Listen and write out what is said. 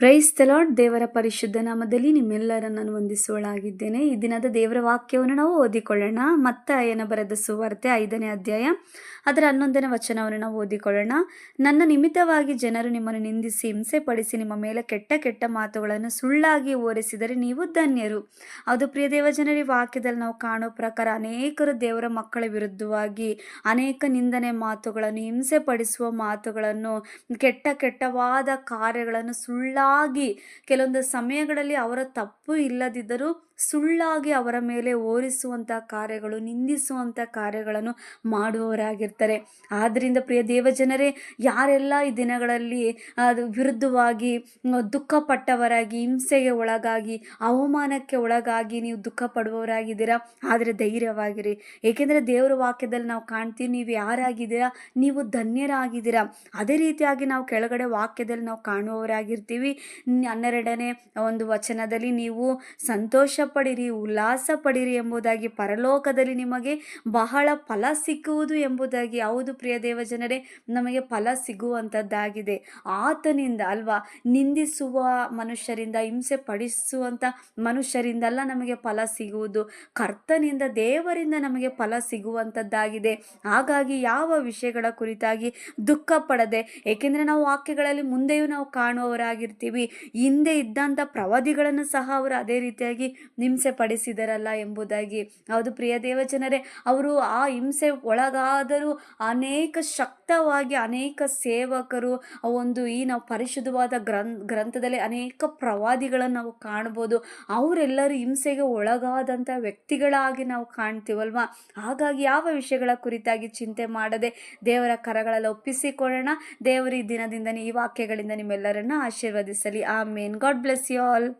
Price ತಲಾಡ್ ದೇವರ ಪರಿಶುದ್ಧ ನಾಮದಲ್ಲಿ ನಿಮ್ಮೆಲ್ಲರನ್ನು ನಾನು ವಂದಿಸುವಳಾಗಿದ್ದೇನೆ. ಈ ದಿನದ ದೇವರ ವಾಕ್ಯವನ್ನು ನಾವು ಓದಿಕೊಳ್ಳೋಣ. ಮತ್ತಾಯನ ಬರೆದ ಸುವಾರ್ತೆ ಐದನೇ ಅಧ್ಯಾಯ ಅದರ ಹನ್ನೊಂದನೇ ವಚನವನ್ನು ನಾವು ಓದಿಕೊಳ್ಳೋಣ. ನನ್ನ ನಿಮಿತ್ತವಾಗಿ ಜನರು ನಿಮ್ಮನ್ನು ನಿಂದಿಸಿ ಹಿಂಸೆ ಪಡಿಸಿ ನಿಮ್ಮ ಮೇಲೆ ಕೆಟ್ಟ ಕೆಟ್ಟ ಮಾತುಗಳನ್ನು ಸುಳ್ಳಾಗಿ ಓರಿಸಿದರೆ ನೀವು ಧನ್ಯರು. ಅದು ಪ್ರಿಯ ದೇವಜನರಿ ವಾಕ್ಯದಲ್ಲಿ ನಾವು ಕಾಣೋ ಪ್ರಕಾರ ಅನೇಕರು ದೇವರ ಮಕ್ಕಳ ವಿರುದ್ಧವಾಗಿ ಅನೇಕ ನಿಂದನೆ ಮಾತುಗಳನ್ನು ಹಿಂಸೆ ಪಡಿಸುವ ಮಾತುಗಳನ್ನು, ಕೆಟ್ಟ ಕೆಟ್ಟವಾದ ಕಾರ್ಯಗಳನ್ನು ಸುಳ್ಳಾಗಿ ಕೆಲವೊಂದು ಸಮಯಗಳಲ್ಲಿ ಅವರ ತಪ್ಪು ಇಲ್ಲದಿದ್ದರೂ ಸುಳ್ಳಾಗಿ ಅವರ ಮೇಲೆ ಓರಿಸುವಂಥ ಕಾರ್ಯಗಳು ನಿಂದಿಸುವಂಥ ಕಾರ್ಯಗಳನ್ನು ಮಾಡುವವರಾಗಿರ್ತಾರೆ. ಆದ್ದರಿಂದ ಪ್ರಿಯ ದೇವಜನರೇ, ಯಾರೆಲ್ಲ ಈ ದಿನಗಳಲ್ಲಿ ಅದು ವಿರುದ್ಧವಾಗಿ ದುಃಖಪಟ್ಟವರಾಗಿ, ಹಿಂಸೆಗೆ ಒಳಗಾಗಿ, ಅವಮಾನಕ್ಕೆ ಒಳಗಾಗಿ ನೀವು ದುಃಖ ಪಡುವವರಾಗಿದ್ದೀರಾ ಆದರೆ ಧೈರ್ಯವಾಗಿರಿ. ಏಕೆಂದರೆ ದೇವರ ವಾಕ್ಯದಲ್ಲಿ ನಾವು ಕಾಣ್ತೀವಿ, ನೀವು ಯಾರಾಗಿದ್ದೀರಾ? ನೀವು ಧನ್ಯರಾಗಿದ್ದೀರಾ? ಅದೇ ರೀತಿಯಾಗಿ ನಾವು ಕೆಳಗಡೆ ವಾಕ್ಯದಲ್ಲಿ ನಾವು ಕಾಣುವವರಾಗಿರ್ತೀವಿ. ಹನ್ನೆರಡನೇ ಒಂದು ವಚನದಲ್ಲಿ ನೀವು ಸಂತೋಷ ಪಡಿರಿ ಉಲ್ಲಾಸ ಪಡಿರಿ ಎಂಬುದಾಗಿ ಪರಲೋಕದಲ್ಲಿ ನಿಮಗೆ ಬಹಳ ಫಲ ಸಿಕ್ಕುವುದು ಎಂಬುದಾಗಿ. ಹೌದು ಪ್ರಿಯ ದೇವಜನರೇ, ನಮಗೆ ಫಲ ಸಿಗುವಂಥದ್ದಾಗಿದೆ. ಆತನಿಂದ ಅಲ್ವಾ, ನಿಂದಿಸುವ ಮನುಷ್ಯರಿಂದ ಹಿಂಸೆ ಪಡಿಸುವಂಥ ಮನುಷ್ಯರಿಂದಲ್ಲ ನಮಗೆ ಫಲ ಸಿಗುವುದು. ಕರ್ತನಿಂದ, ದೇವರಿಂದ ನಮಗೆ ಫಲ ಸಿಗುವಂಥದ್ದಾಗಿದೆ. ಹಾಗಾಗಿ ಯಾವ ವಿಷಯಗಳ ಕುರಿತಾಗಿ ದುಃಖ ಪಡದೆ ಏಕೆಂದರೆ ನಾವು ವಾಕ್ಯಗಳಲ್ಲಿ ಮುಂದೆಯೂ ನಾವು ಕಾಣುವವರಾಗಿರ್ತೀವಿ. ಹಿಂದೆ ಇದ್ದಂಥ ಪ್ರವಾದಿಗಳನ್ನು ಸಹ ಅವರು ಅದೇ ರೀತಿಯಾಗಿ ಹಿಂಸೆ ಪಡಿಸಿದರಲ್ಲ ಎಂಬುದಾಗಿ. ಹೌದು ಪ್ರಿಯ ದೇವಜನರೇ, ಅವರು ಆ ಹಿಂಸೆ ಒಳಗಾದರೂ ಅನೇಕ ಶಕ್ತವಾಗಿ ಅನೇಕ ಸೇವಕರು, ಒಂದು ಈ ನಾವು ಪರಿಶುದ್ಧವಾದ ಗ್ರಂ ಗ್ರಂಥದಲ್ಲಿ ಅನೇಕ ಪ್ರವಾದಿಗಳನ್ನು ನಾವು ಕಾಣ್ಬೋದು. ಅವರೆಲ್ಲರೂ ಹಿಂಸೆಗೆ ಒಳಗಾದಂಥ ವ್ಯಕ್ತಿಗಳಾಗಿ ನಾವು ಕಾಣ್ತೀವಲ್ವಾ? ಹಾಗಾಗಿ ಯಾವ ವಿಷಯಗಳ ಕುರಿತಾಗಿ ಚಿಂತೆ ಮಾಡದೆ ದೇವರ ಕರಗಳಲ್ಲಿ ಒಪ್ಪಿಸಿಕೊಳ್ಳೋಣ. ದೇವರ, ಈ ದಿನದಿಂದ ಈ ವಾಕ್ಯಗಳಿಂದ ನಿಮ್ಮೆಲ್ಲರನ್ನ ಆಶೀರ್ವದಿಸಲಿ. Amen God bless you all.